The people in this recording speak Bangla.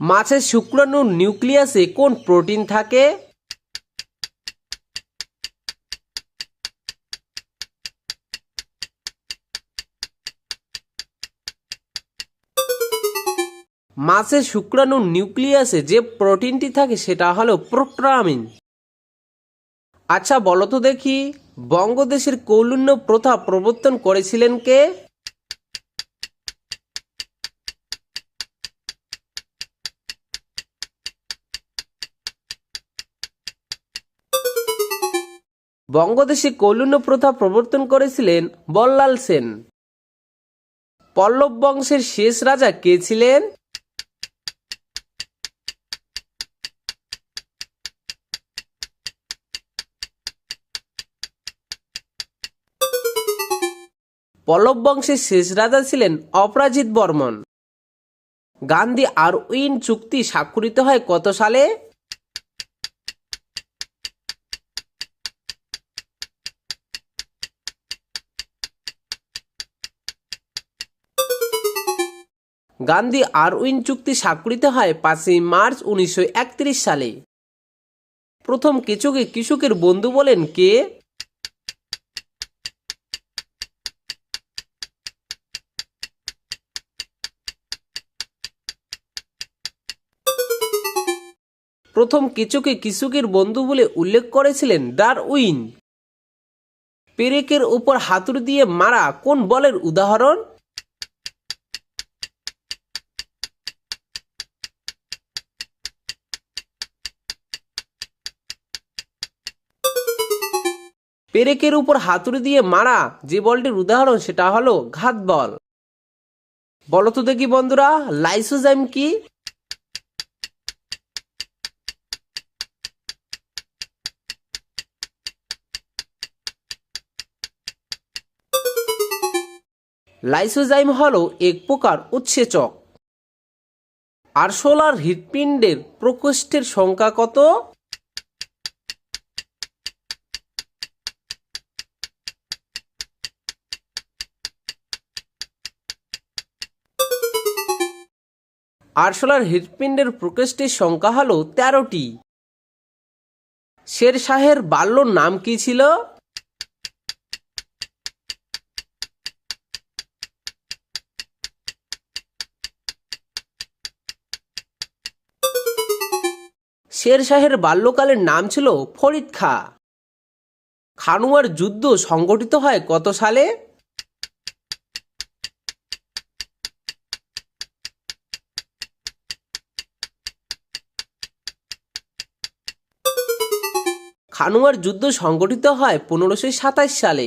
মাছের শুক্রাণুর নিউক্লিয়াসে কোন প্রোটিন থাকে? মাছের শুক্রাণুর নিউক্লিয়াসে যে প্রোটিনটি থাকে সেটা হলো প্রোট্রামিন। আচ্ছা বলো তো দেখি, বঙ্গদেশের কৌলুন্য প্রথা প্রবর্তন করেছিলেন কে? বঙ্গদেশে কৌলুন্য প্রথা প্রবর্তন করেছিলেন বল্লাল সেন। পল্লব বংশের শেষ রাজা কে ছিলেন? পল্লব বংশের শেষ রাজা ছিলেন অপরাজিত বর্মন। গান্ধী আর উইন চুক্তি স্বাক্ষরিত হয় কত সালে? গান্ধী আর উইন চুক্তি স্বাক্ষরিত হয় পাঁচই মার্চ উনিশশো একত্রিশ সালে। প্রথম কেচকে কৃষকের বন্ধু বলেন কে? প্রথম কেচকে কৃষকের বন্ধু বলে উল্লেখ করেছিলেন ডার উইন পেরেকের উপর হাতুড়ি দিয়ে মারা কোন বলের উদাহরণ? পেরেকের উপর হাতুড়ি দিয়ে মারা যে বলটির উদাহরণ, সেটা হলো ঘাত বল। বলো তো দেখি বন্ধুরা, লাইসোজাইম কি? লাইসোজাইম হলো এক প্রকার উৎসেচক। আরশোলার হৃৎপিণ্ডের প্রকোষ্ঠের সংখ্যা কত? আরশোলার হৃৎপিণ্ডের প্রকোষ্ঠের সংখ্যা হলো তেরোটি। শের শাহের বাল্য নাম কি ছিল? শের শাহের বাল্যকালের নাম ছিল ফরিদ খা। খানুয়ার যুদ্ধ সংগঠিত হয় কত সালে? খানুয়ার যুদ্ধ সংগঠিত হয় পনেরোশো সাতাশ সালে।